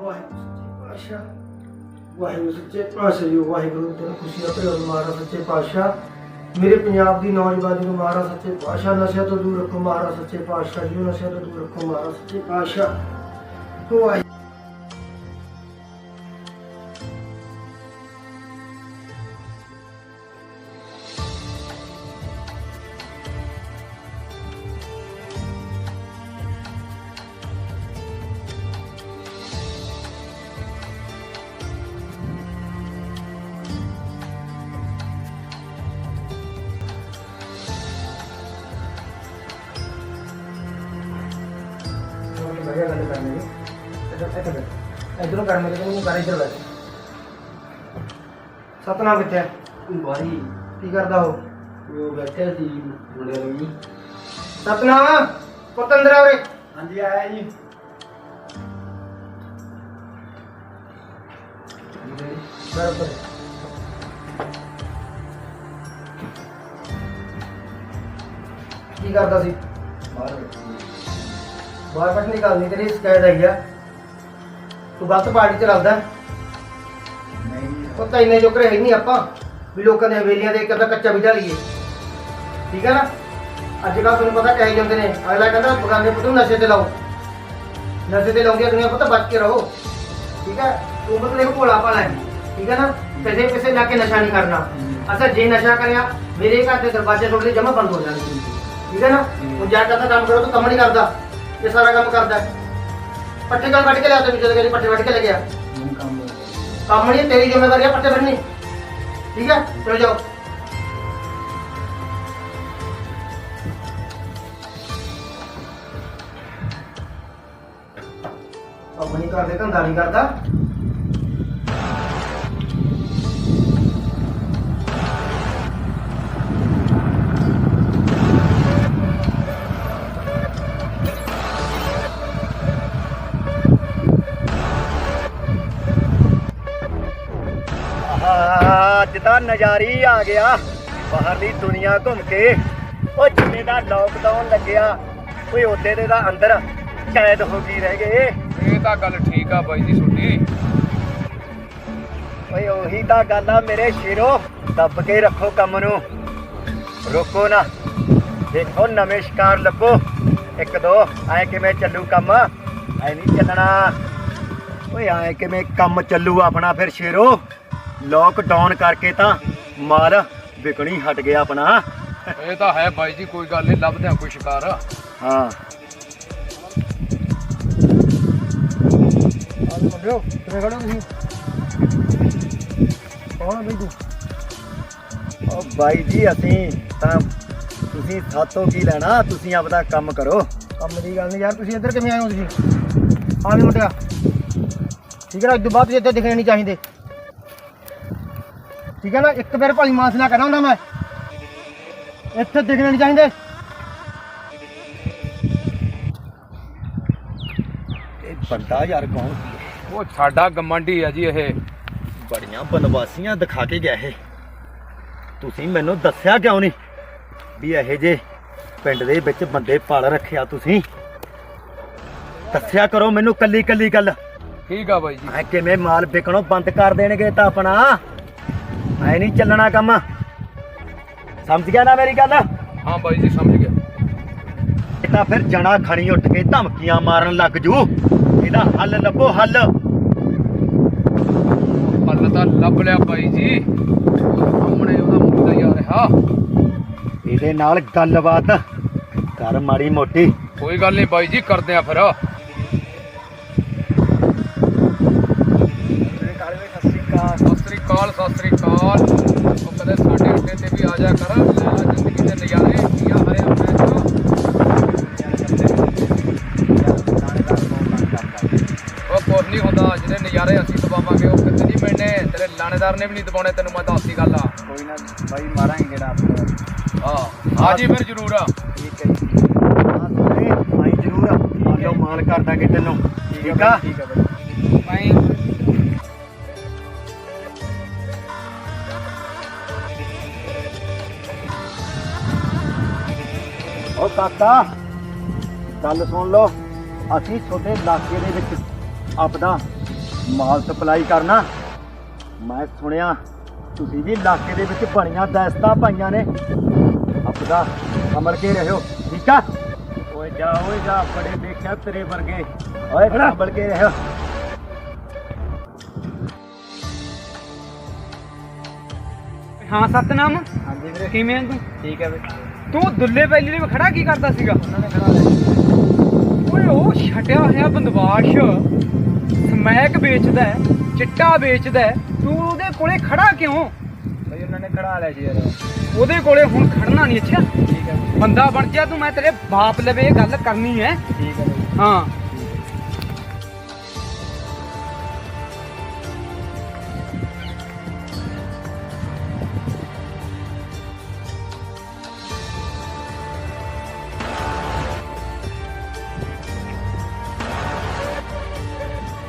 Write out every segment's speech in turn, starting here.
ਵਾਹਿਗੁਰੂ ਸੱਚੇ ਪਾਤਸ਼ਾਹ। ਵਾਹਿਗੁਰੂ ਸੱਚੇ ਪਾਤਸ਼ਾਹ ਜੀ, ਵਾਹਿਗੁਰੂ ਤੇਰਾ ਖੁਸ਼ੀਆਂ ਭਰਿਆ ਮਹਾਰਾਜ ਸੱਚੇ ਪਾਤਸ਼ਾਹ। ਮੇਰੇ ਪੰਜਾਬ ਦੀ ਨੌਜਵਾਨੀ ਨੂੰ ਮਹਾਰਾਜ ਸੱਚੇ ਪਾਤਸ਼ਾਹ ਨਸ਼ਿਆਂ ਤੋਂ ਦੂਰ ਰੱਖੋ, ਮਹਾਰਾਜ ਸੱਚੇ ਪਾਤਸ਼ਾਹ ਜੀ, ਨਸ਼ਿਆਂ ਤੋਂ ਦੂਰ ਰੱਖੋ, ਮਹਾਰਾਜ ਸੱਚੇ ਪਾਤਸ਼ਾਹ। ਵਾਹਿਗੁਰੂ ਇੱਧਰੋਂ ਕਰ ਮੇਰੇ ਕੋਲ ਕਰ ਇੱਧਰ ਬੈਠ ਸਤਨਾਮ ਕਿੱਥੇ ਹੈ। ਭਾਈ ਕੀ ਕਰਦਾ ਉਹ? ਉਹ ਬੈਠੇ ਸੀ ਮੁੰਡੇ ਨੂੰ ਜੀ ਸਤਨਾਮ ਪਤੰਦਰਾ ਉਰੇ। ਹਾਂਜੀ ਆਇਆ ਜੀ। ਬਰਾਬਰ ਕੀ ਕਰਦਾ ਸੀ? ਬਾਹਰ ਬਾਹਰ ਕੁਛ ਨਹੀਂ ਕਰਨੀ ਤੇਰੀ ਸ਼ਿਕਾਇਤ ਆਈ ਆ। ਤੂੰ ਗਲਤ ਪਾਰਟੀ ਚ ਲੱਗਦਾ ਨਹੀਂ ਉਹ ਤਾਂ ਇੰਨੇ ਜੋਕਰੇ ਹੈ ਨਹੀਂ ਆਪਾਂ ਵੀ ਲੋਕਾਂ ਦੇ ਹਵੇਲੀਆਂ ਦੇ ਇੱਕ ਅੱਧਾ ਕੱਚਾ ਵਿਚਾ ਲਈਏ। ਠੀਕ ਹੈ ਨਾ? ਅੱਜ ਕੱਲ੍ਹ ਤੁਹਾਨੂੰ ਪਤਾ ਕਹੇ ਜਾਂਦੇ ਨੇ ਅਗਲਾ ਕਹਿੰਦਾ ਬਗਾਨੇ ਪੁੱਤ ਨੂੰ ਨਸ਼ੇ ਤੇ ਲਾਓ। ਨਸ਼ੇ ਤੇ ਲਾਉਂਗੇ ਦੁਨੀਆ ਪੁੱਤ ਬਚ ਕੇ ਰਹੋ। ਠੀਕ ਹੈ? ਤੂੰ ਮਤਲਬ ਇੱਕ ਭੋਲਾ ਭਾਲਾ ਹੈ। ਠੀਕ ਹੈ ਨਾ? ਕਿਸੇ ਕਿਸੇ ਜਾ ਕੇ ਨਸ਼ਾ ਨਹੀਂ ਕਰਨਾ। ਅਸਾਂ ਜੇ ਨਸ਼ਾ ਕਰਿਆ ਮੇਰੇ ਘਰ ਦੇ ਦਰਵਾਜ਼ੇ ਤੁਹਾਡੇ ਜਮਾ ਬੰਦ ਹੋ ਜਾਣਗੇ। ਠੀਕ ਹੈ ਨਾ? ਹੁਣ ਜਾ ਕੇ ਤਾਂ ਕੰਮ ਕਰੋ ਤੂੰ ਕੰਮ ਨਹੀਂ ਕਰਦਾ। ਇਹ ਸਾਰਾ ਕੰਮ ਕਰਦਾ ਹੈ। ਪੱਠੇ ਕੱਲ ਵੱਢ ਕੇ ਲਿਆ ਤੇ ਜਦੋਂ ਕਹਿੰਦੇ ਪੱਠੇ ਵੱਢ ਕੇ ਲੈ ਗਿਆ ਹੁਣ ਕੰਮ ਹੋ ਕੰਮ ਨਹੀਂ, ਤੇਰੀ ਜ਼ਿੰਮੇਵਾਰੀ ਹੈ ਪੱਟੇ ਬੰਨਣੀ ਠੀਕ ਹੈ ਚਲੋ ਜਾਓ। ਆਪਣੀ ਘਰ ਦੇ ਧੰਦਾ ਨਹੀਂ ਕਰਦਾ। ਤਾਂ ਨਜ਼ਾਰੀ ਆ ਗਿਆ। ਬਾਹਰਲੀ ਦੁਨੀਆ ਘੁੰਮ ਕੇ ਉਹ ਜਿੰਨੇ ਦਾ ਲੋਕਡਾਊਨ ਲੱਗਿਆ ਓਏ ਉਹਦੇ ਦੇ ਤਾਂ ਅੰਦਰ ਕੈਦ ਹੋ ਗਈ ਰਹਿ ਗਏ। ਇਹ ਤਾਂ ਗੱਲ ਠੀਕ ਆ ਬਾਈ ਜੀ ਸੁਣੀ ਓਏ ਉਹੀ ਤਾਂ ਗੱਲ ਆ ਮੇਰੇ ਸ਼ੇਰੋ ਦੱਬ ਕੇ ਰੱਖੋ ਕੰਮ ਨੂੰ। ਰੋਕੋ ਨਾ। ਦੇਖੋ ਨਵੇਂ ਸ਼ਿਕਾਰ ਲੱਭੋ। ਇੱਕ ਦੋ ਐ ਕਿਵੇਂ ਚੱਲੂ ਕੰਮ? ਐ ਨਹੀਂ ਚੱਲਣਾ। ਓਏ ਐ ਕਿਵੇਂ ਕੰਮ ਚੱਲੂ ਆਪਣਾ ਫਿਰ ਸ਼ੇਰੋ? ਲੋਕਡਾਊਨ ਕਰਕੇ ਤਾਂ ਮਾਲ ਵਿਕਣੀ ਹਟ ਗਿਆ ਆਪਣਾ। ਇਹ ਤਾਂ ਹੈ ਬਾਈ ਜੀ ਕੋਈ ਗੱਲ ਨਹੀਂ ਲੱਭਦੇ ਆ ਕੋਈ ਸ਼ਿਕਾਰ। ਹਾਂ। ਆਹ ਮੁੰਡਿਓ ਕਿਵੇਂ ਖੜੇ ਹੋ ਤੁਸੀਂ? ਕੌਣ ਹੈ ਬਈ ਤੂੰ? ਉਹ ਬਾਈ ਜੀ ਅਸੀਂ ਤਾਂ ਤੁਸੀਂ ਸਾਤੋਂ ਕੀ ਲੈਣਾ ਤੁਸੀਂ ਆਪਦਾ ਕੰਮ ਕਰੋ। ਕੰਮ ਦੀ ਗੱਲ ਨਹੀਂ ਯਾਰ ਤੁਸੀਂ ਇੱਧਰ ਕਿਵੇਂ ਆਏ ਹੋ ਤੁਸੀਂ? ਆ ਵੀ ਮੁੰਡਿਆ। ਠੀਕ ਹੈ ਨਾ ਅੱਜ ਤੋਂ ਬਾਅਦ ਤੁਸੀਂ ਇੱਥੇ ਦਿਖਣੇ ਨਹੀਂ ਚਾਹੀਦੇ। ਠੀਕ ਹੈ ਨਾ? ਇੱਕ ਵਾਰ ਭਲੀ ਮਾਸ ਨਾ ਕਰਾਂ ਹੁੰਦਾ ਮੈਂ। ਇੱਥੇ ਦਿਖਣੇ ਨਹੀਂ ਚਾਹੀਦੇ। ਇਹ ਬੰਦਾ ਯਾਰ ਕੌਣ ਉਹ ਸਾਡਾ ਗਮੰਡੀ ਆ ਜੀ ਇਹ। ਬੜੀਆਂ ਬਨਵਾਸੀਆਂ ਦਿਖਾ ਕੇ ਗਿਆ ਇਹ। ਤੁਸੀਂ ਮੈਨੂੰ ਦੱਸਿਆ ਕਿਉਂ ਨਹੀਂ ਵੀ ਇਹੋ ਜੇ ਪਿੰਡ ਦੇ ਵਿੱਚ ਬੰਦੇ ਪਾਲ ਰੱਖਿਆ ਤੁਸੀਂ? ਦੱਸਿਆ ਕਰੋ ਮੈਨੂੰ ਕੱਲੀ ਕੱਲੀ ਗੱਲ। ਠੀਕ ਆ ਬਾਈ ਜੀ। ਐ ਕਿਵੇਂ ਮਾਲ ਵਿਕਣੋਂ ਬੰਦ ਕਰ ਦੇਣਗੇ ਤਾਂ ਆਪਣਾ? ਐ ਨਹੀਂ ਚੱਲਣਾ ਕੰਮ। ਸਮਝ ਗਿਆ ਨਾ ਮੇਰੀ ਗੱਲ? ਹਾਂ ਬਾਈ ਜੀ ਸਮਝ ਗਿਆ। ਇਹ ਤਾਂ ਫਿਰ ਜਣਾ ਖਣੀ ਉੱਠ ਕੇ ਧਮਕੀਆਂ ਮਾਰਨ ਲੱਗ ਜੂ। ਇਹਦਾ ਹੱਲ ਲੱਭੋ ਹੱਲ। ਹੱਲ ਤਾਂ ਲੱਭ ਲਿਆ ਬਾਈ ਜੀ। ਸਾਹਮਣੇ ਉਹਦਾ ਮੁੰਡਾ ਹੀ ਆ ਰਿਹਾ। ਇਹਦੇ ਨਾਲ ਗੱਲਬਾਤ। ਕਰ ਮਾੜੀ ਮੋਟੀ। ਕੋਈ ਗੱਲ ਨਹੀਂ ਬਾਈ ਜੀ ਕਰਦੇ ਆ ਫਿਰ ਸਤਿ ਸ੍ਰੀ ਅਕਾਲ ਸਤਿ ਸ੍ਰੀ ਅਕਾਲ ਉਹ ਕਦੇ ਸਾਡੇ ਅੱਡੇ ਤੇ ਜ਼ਿੰਦਗੀ ਦੇ ਨਜ਼ਾਰੇ ਕੀਆ ਹਰਿਆ ਮੈਂ ਤੋਂ ਉਹ ਕੁਛ ਨਹੀਂ ਹੁੰਦਾ ਜਿਹਦੇ ਨਜ਼ਾਰੇ ਅਸੀਂ ਦਬਾਵਾਂਗੇ ਉਹ ਕਿਤੇ ਨਹੀਂ ਮਿਲਣੇ ਤੇਰੇ ਲਾਣੇਦਾਰ ਨੇ ਵੀ ਨਹੀਂ ਦਬਾਉਣੇ ਤੈਨੂੰ ਮੈਂ ਦੱਸਦੀ ਗੱਲ ਆ ਕੋਈ ਨਾ ਬਾਈ ਮਾਰਾਂਗੇ ਜਿਹੜਾ ਆਪਣਾ ਹਾਂ ਆ ਜੀ ਫਿਰ ਜ਼ਰੂਰ ਆ ਠੀਕ ਹੈ ਜੀ ਹਾਂ ਸੋਨੇ ਆਈ ਜ਼ਰੂਰ ਆ ਲਓ ਮਾਲ ਕਰ ਤੈਨੂੰ ਠੀਕ ਆ ਠੀਕ ਆ ਬਾਈ ਕਾਕਾ। ਗੱਲ ਸੁਣ ਲਓ ਅਸੀਂ ਤੁਹਾਡੇ ਇਲਾਕੇ ਦੇ ਵਿੱਚ ਆਪਦਾ ਮਾਲ ਸਪਲਾਈ ਕਰਨਾ। ਮੈਂ ਸੁਣਿਆ ਤੁਸੀਂ ਵੀ ਇਲਾਕੇ ਦੇ ਵਿੱਚ ਬਣੀਆਂ ਦਸਤਾਂ ਪਾਈਆਂ ਨੇ। ਆਪਦਾ ਅਮਰ ਕੇ ਰਹਿਓ ਠੀਕ ਆ? ਓਏ ਜਾ ਓਏ ਜਾ ਬੜੇ ਦੇਖਿਆ ਤੇਰੇ ਵਰਗੇ। ਓਏ ਸੰਭਲ ਕੇ ਰਹਿਓ ਹਾਂ ਸਤਨਾਮ। ਹਾਂਜੀ ਵੀਰੇ। ਕਿਵੇਂ ਆਂ ਤੂੰ? ਠੀਕ ਹੈ ਵੀਰੇ। ਤੂੰ ਦੁੱਲੇ ਬੈਲੀ ਦੇ ਖੜਾ ਕੀ ਕਰਦਾ ਸੀਗਾ? ਓਏ ਉਹ ਛਟਿਆ ਹੋਇਆ ਬੰਦਵਾਸ਼। ਸਮੈਕ ਵੇਚਦਾ ਹੈ, ਚਿੱਟਾ ਵੇਚਦਾ ਹੈ। ਤੂੰ ਉਹਦੇ ਕੋਲੇ ਖੜਾ ਕਿਉਂ? ਬਈ ਉਹਨਾਂ ਨੇ ਖੜਾ ਲਿਆ ਸੀ ਯਾਰ। ਉਹਦੇ ਕੋਲੇ ਹੁਣ ਖੜਨਾ ਨਹੀਂ ਅੱਛਾ। ਠੀਕ ਹੈ। ਬੰਦਾ ਬਣ ਜਾ ਤੂੰ ਮੈਂ ਤੇਰੇ ਬਾਪ ਲਵੇ ਇਹ ਗੱਲ ਕਰਨੀ ਹੈ। ਠੀਕ ਹੈ। ਹਾਂ।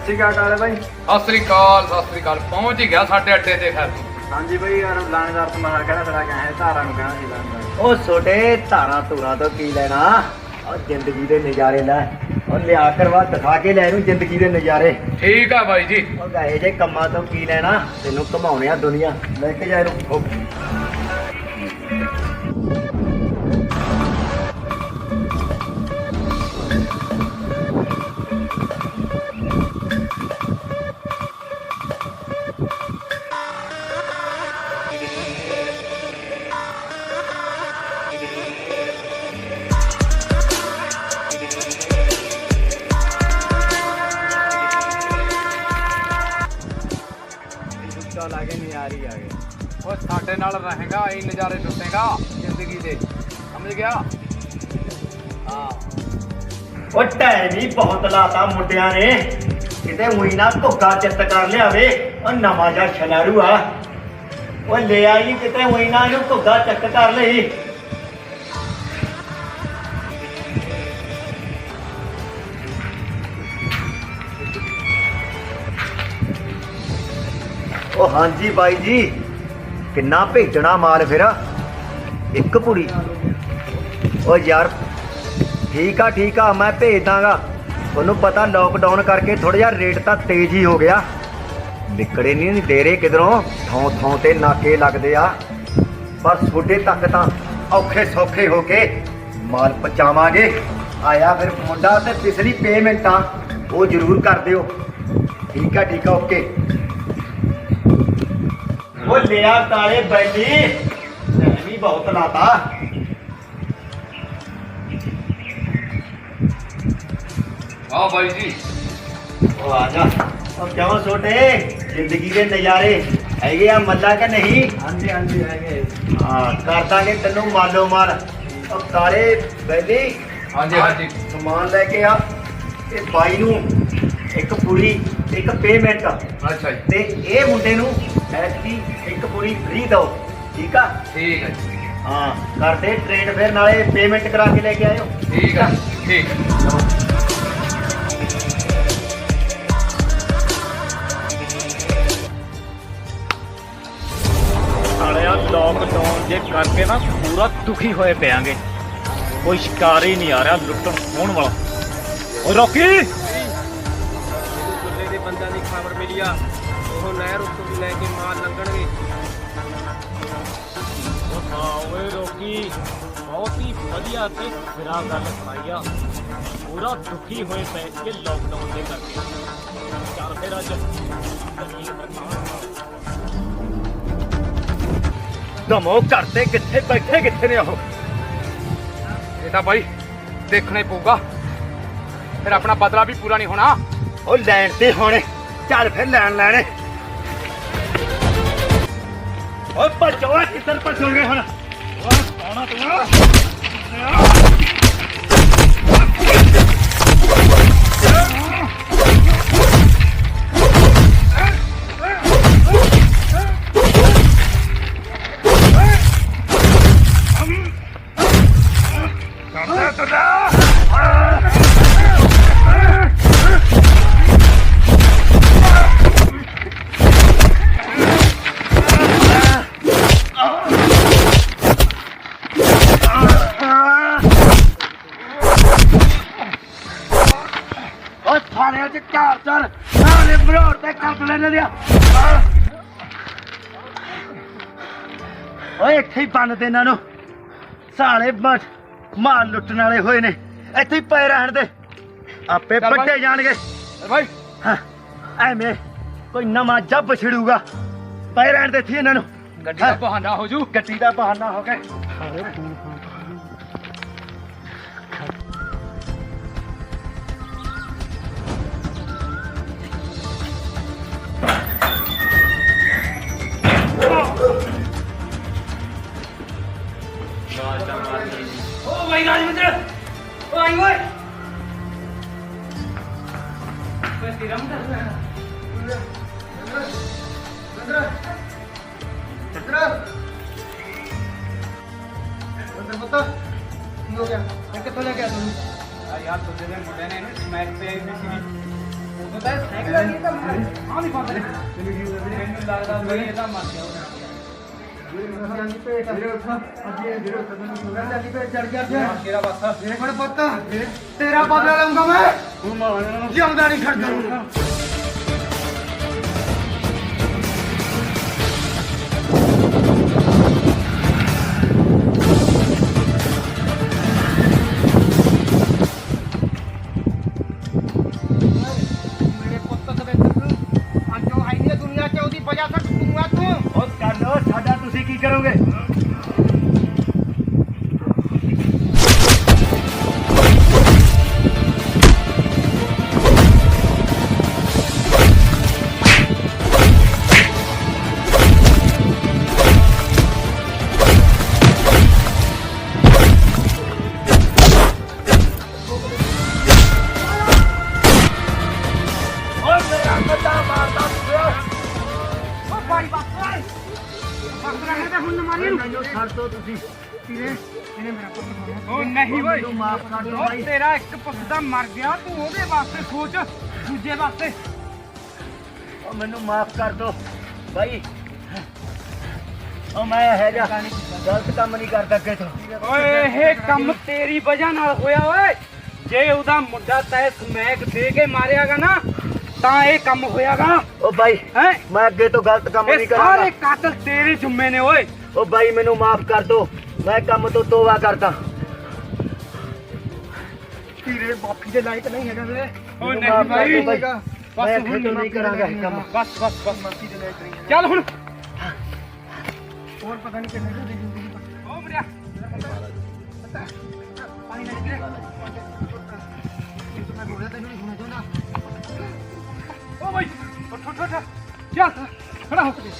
ਠੀਕ ਆ ਕਾਲੇ ਭਾਈ ਸਤਿ ਸ੍ਰੀ ਅਕਾਲ ਸਤਿ ਸ੍ਰੀ ਅਕਾਲ। ਪਹੁੰਚ ਹੀ ਗਿਆ ਸਾਡੇ ਅੱਡੇ ਤੇ ਖੈਰ ਹਾਂਜੀ ਭਾਈ ਯਾਰ ਲਾਣੇਦਾਰ ਤੋਂ ਮਾਰ ਕਹਿੰਦਾ ਤੇਰਾ ਕਹਿਆ ਧਾਰਾਂ ਨੂੰ ਕਹਿਣਾ ਸੀ ਲਾਣੇਦਾਰ। ਉਹ ਛੋਟੇ ਧਾਰਾਂ ਧੂਰਾਂ ਤੋਂ ਕੀ ਲੈਣਾ? ਉਹ ਜ਼ਿੰਦਗੀ ਦੇ ਨਜ਼ਾਰੇ ਲੈ। ਉਹ ਲਿਆ ਕਰਵਾ ਦਿਖਾ ਕੇ ਲੈ ਇਹਨੂੰ ਜ਼ਿੰਦਗੀ ਦੇ ਨਜ਼ਾਰੇ। ਠੀਕ ਆ ਬਾਈ ਜੀ। ਉਹ ਗਏ ਜੇ ਕੰਮਾਂ ਤੋਂ ਕੀ ਲੈਣਾ? ਤੈਨੂੰ ਘਮਾਉਣੇ ਆ ਦੁਨੀਆ। ਲੈ ਕੇ ਜਾ ਇਹਨੂੰ। ਉਹ ਗੁੱਸਾ ਲਾ ਕੇ ਨਿਆਰੀ ਆ ਗਏ ਉਹ ਸਾਡੇ ਨਾਲ ਰਹੇਗਾ ਇਹ ਨਜ਼ਾਰੇ ਲੁੱਟੇਗਾ ਜ਼ਿੰਦਗੀ ਦੇ। ਸਮਝ ਗਿਆ? ਹਾਂ। ਉਹ ਟਾਈਮ ਹੀ ਬਹੁਤ ਲਾਤਾ ਮੁੰਡਿਆਂ ਨੇ। ਕਿਤੇ ਉਹੀ ਨਾ ਧੁੱਗਾ ਚਿੱਤ ਕਰ ਲਿਆਵੇ। ਉਹ ਨਵਾਂ ਜਿਹਾ ਛਲਾਰੂ ਆ। ਉਹ ਲੈ ਆਈ ਕਿਤੇ ਉਹੀ ਨਾ ਇਹਨੂੰ ਧੁੱਗਾ ਚੱਕ ਕਰ ਲਈ। ਉਹ ਹਾਂਜੀ ਬਾਈ ਜੀ। ਕਿੰਨਾ ਭੇਜਣਾ ਮਾਲ ਫਿਰ? ਇੱਕ ਪੁੜੀ ਉਹ ਯਾਰ, ਠੀਕ ਆ ਠੀਕ ਆ, ਮੈਂ ਭੇਜ ਦਾਂਗਾ। ਤੁਹਾਨੂੰ ਪਤਾ ਲੋਕਡਾਊਨ ਕਰਕੇ ਥੋੜਾ ਜਿਹਾ ਰੇਟ ਤਾਂ ਤੇਜ਼ ਹੀ ਹੋ ਗਿਆ। ਵਿਕੜੇ ਨਹੀਂ ਦੇ ਕਿਧਰੋਂ, ਥੋਂ ਥੋਂ ਤੇ ਨਾਕੇ ਲੱਗਦੇ ਆ। ਪਰ ਤੁਹਾਡੇ ਤੱਕ ਤਾਂ ਔਖੇ ਸੌਖੇ ਹੋ ਕੇ ਮਾਲ ਪਹੁੰਚਾਵਾਂਗੇ। ਆਇਆ ਫਿਰ ਮੁੰਡਾ ਤੇ ਪਿਛਲੀ ਪੇਮੈਂਟਾਂ ਉਹ ਜ਼ਰੂਰ ਕਰ ਦਿਓ। ਠੀਕ ਆ ਠੀਕ ਆ ਓਕੇ ਉਹ ਲਿਆ ਕਾਲੇ ਬੈਲੀ। ਵੀ ਬਹੁਤ ਲਾਤਾ। ਆ ਬਾਈ ਜੀ। ਉਹ ਆ ਜਾ। ਉਹ ਕਿਉਂ ਛੋਟੇ? ਜ਼ਿੰਦਗੀ ਦੇ ਨਜ਼ਾਰੇ। ਹੈਗੇ ਆ ਮੱਲਾ ਕਿ ਨਹੀਂ? ਹਾਂਜੀ ਹਾਂਜੀ ਹੈਗੇ ਹਾਂ ਕਰ ਦਾਂਗੇ ਤੈਨੂੰ ਮਾਲੋ ਮਾਲ। ਉਹ ਕਾਲੇ ਬੈਲੀ। ਹਾਂਜੀ ਹਾਂਜੀ। ਸਮਾਨ ਲੈ ਕੇ ਆ। ਇਹ ਬਾਈ ਨੂੰ ਇੱਕ ਪੂਰੀ ਇੱਕ ਪੇਮੈਂਟ ਅੱਛਾ ਜੀ। ਤੇ ਇਹ ਮੁੰਡੇ ਨੂੰ ਐਸੀ ਇੱਕ ਪੂਰੀ ਫ੍ਰੀ ਦਿਓ ਠੀਕ ਆ? ਠੀਕ ਹੈ ਜੀ। ਹਾਂ ਕਰਦੇ ਟ੍ਰੇਡ ਫਿਰ ਨਾਲੇ ਪੇਮੈਂਟ ਕਰਾ ਕੇ ਲੈ ਕੇ ਆਇਓ। ਠੀਕ ਹੈ ਠੀਕ ਹੈ ਲੋਕਡਾਊਨ ਕਰਕੇ ਨਾ ਪੂਰਾ ਦੁਖੀ ਹੋਏ ਪਿਆਂਗੇ। ਕੋਈ ਸ਼ਿਕਾਰ ਹੀ ਨਹੀਂ ਆ ਰਿਹਾ ਲੁੱਟਣ ਹੋਣ ਵਾਲਾ। ਓਏ ਰੋਕੀ! ਮਿਲੀ ਆ ਉਹ ਨਹਿਰ ਉੱਤੋਂ ਦੀ ਲੈ ਕੇ ਮਾਲ ਲੰਘਣਗੇ। ਉਹ ਹਾਂ ਓਏ ਰੋਕੀ। ਬਹੁਤ ਹੀ ਵਧੀਆ ਤੇ ਫਿਰਾ ਗੱਲ ਸੁਣਾਈ ਆ। ਪੂਰਾ ਦੁਖੀ ਹੋਏ ਪਏ ਕਿ ਲੋਕਡਾਊਨ ਦੇ ਕਰਕੇ। ਚੱਲ ਫਿਰ ਅੱਜ ਧਮੋ ਘਰ ਤੇ ਕਿੱਥੇ ਬੈਠੇ ਕਿੱਥੇ ਨੇ ਉਹ? ਇਹ ਤਾਂ ਬਾਈ ਦੇਖਣਾ ਹੀ ਪਊਗਾ। ਫਿਰ ਆਪਣਾ ਬਦਲਾ ਵੀ ਪੂਰਾ ਨਹੀਂ ਹੋਣਾ। ਉਹ ਲੈਣ ਤੇ ਹੁਣ। ਚੱਲ ਫਿਰ ਲੈਣ ਲੈਣੇ। ਓਏ ਭੱਜੋ ਕਿੱਧਰ ਭੱਜੋਗੇ ਹੁਣ? ਓਏ ਆਉਣਾ ਤੂੰ ਅੱਜ ਚਾਰ ਚਾਰ ਸਾਲੇ ਬਰੋੜ ਤੇ ਕੱਟ ਲੈਣੇ ਦਿਆ ਓਏ ਇੱਥੇ ਹੀ ਬੰਨ ਦੇ ਇਹਨਾਂ ਨੂੰ। ਸਾਲੇ ਮ- ਮਾਲ ਲੁੱਟਣ ਵਾਲੇ ਹੋਏ ਨੇ। ਇੱਥੇ ਹੀ ਪਏ ਰਹਿਣ ਦੇ। ਆਪੇ ਚੱਲ ਬਾਈ। ਵੱਡੇ ਜਾਣਗੇ। ਭਾਈ ਹਾਂ, ਐਵੇਂ ਕੋਈ ਨਵਾਂ ਜੱਬ ਛਿੜੂਗਾ। ਪਏ ਰਹਿਣ ਦੇ ਇੱਥੇ ਇਹਨਾਂ ਨੂੰ। ਗੱਡੀ ਦਾ ਹਾਂ। ਬਹਾਨਾ ਹੋ ਜੂ। ਗੱਡੀ ਦਾ ਬਹਾਨਾ ਹੋ। ਕੇ ਓ ਭਾਈ ਰਾਜਵਿੰਦਰ ਓ ਆਈ ਓਏ। ਬਸ ਤੇਰਾ ਮੁੰਡਾ ਅੰਦਰ ਅੰਦਰ ਅੰਦਰ ਪੁੱਤ ਕੀ ਹੋ ਗਿਆ? ਇਹ ਕਿੱਥੋਂ ਲੈ ਕੇ ਆ ਤੂੰ? ਆ ਯਾਰ ਤੁझे ਦੇ ਮੁੰਡੇ ਨੇ ਇਹਨੂੰ ਸਮੈਕ ਤੇ ਆਈ ਵੀ ਸੀਗੀ। ਉਦੋਂ ਤਾਂ ਸਾਈਕਲ ਗਈ ਤਾਂ ਆ ਨਹੀਂ ਪਾਉਂਦੇ। ਮੈਨੂੰ ਲੱਗਦਾ ਵੀ ਇਹ ਤਾਂ ਮਰ ਗਿਆ ਤੇਰਾ ਬਦਲਾ ਲਊਂਗਾ ਮੈਂ। ਜਿਉਂਦਾ ਨਹੀਂ ਛੱਡਦਾ ਮੇਰੇ ਪੁੱਤ ਦਵਿੰਦਰ ਨੂੰ ਅੱਜ ਉਹ ਹੈ ਸਾਡਾ ਛੱਡ ਦੋ ਤੁਸੀਂ। ਤੀਰੇ ਇਹਨੇ ਮੇਰਾ ਪੁੱਤ ਓ ਨਹੀਂ ਓਏ ਮੈਨੂੰ ਮਾਫ ਕਰ ਦਿਓ ਓ ਭਾਈ। ਤੇਰਾ ਇੱਕ ਪੁੱਤ ਦਾ ਮਰ ਗਿਆ। ਤੂੰ ਉਹਦੇ ਵਾਸਤੇ ਸੋਚ। ਦੂਜੇ ਵਾਸਤੇ। ਉਹ ਮੈਨੂੰ ਮਾਫ ਕਰ ਦਿਓ ਭਾਈ। ਉਹ ਮੈਂ ਹੈ ਜਾ ਗਲਤ ਕੰਮ ਨਹੀਂ ਕਰਦਾ ਅੱਗੇ ਤੋਂ। ਓਏ ਇਹ ਕੰਮ ਤੇਰੀ ਵਜ੍ਹਾ ਨਾਲ ਹੋਇਆ ਓਏ। ਜੇ ਉਹਦਾ ਮੁੰਡਾ ਤੈ ਸਮੈਕ ਦੇ ਕੇ ਮਾਰਿਆਗਾ ਨਾ ਤਾਂ ਇਹ ਕੰਮ ਹੋਇਆਗਾ। ਉਹ ਭਾਈ ਹੈ? ਮੈਂ ਅੱਗੇ ਤੋਂ ਗਲਤ ਕੰਮ ਨਹੀਂ ਇਹ ਸਾਰੇ ਕਰਾਂਗਾ ਕਾਤਲ ਤੇਰੇ ਜੁੰਮੇ ਨੇ ਓਏ। ਉਹ ਭਾਈ ਮੈਨੂੰ ਮਾਫ ਕਰ ਦਿਓ ਮੈਂ ਕੰਮ ਤੋਂ ਤੋਬਾ ਕਰਦਾ ਤੇਰੇ ਬਾਪੀ ਦੇ ਲਾਇਕ ਨਹੀਂ ਹੈਗਾ ਵੀਰੇ ਓ ਮੈਨੂੰ ਨਹੀਂ ਮਾਫ਼। ਬਸ ਮੈਂ ਹੁਣ ਨਹੀਂ ਕਰਾਂਗਾ ਇਹ ਕੰਮ ਬਸ ਬਸ ਬਸ ਬਾਪੀ ਦੇ ਲਾਇਕ ਨਹੀਂ ਚੱਲ ਹੁਣ ਹੋਰ ਪਤਾ ਨਹੀਂ ਕਿੰਨੇ ਦੀ ਜ਼ਿੰਦਗੀ ਓ ਮੁੰਡਿਆ ਪਾਣੀ ਲੈ ਕੇ ਮੈਂ ਬੋਲਿਆ ਤੈਨੂੰ ਨਹੀਂ ਸੁਣਿਆ ਚਾਹੁੰਦਾ ਓ ਭਾਈ ਉੱਠ ਉੱਠ ਉੱਠ ਚੱਲ ਖੜਾ ਹੋ ਕੇ ਵੀਰੇ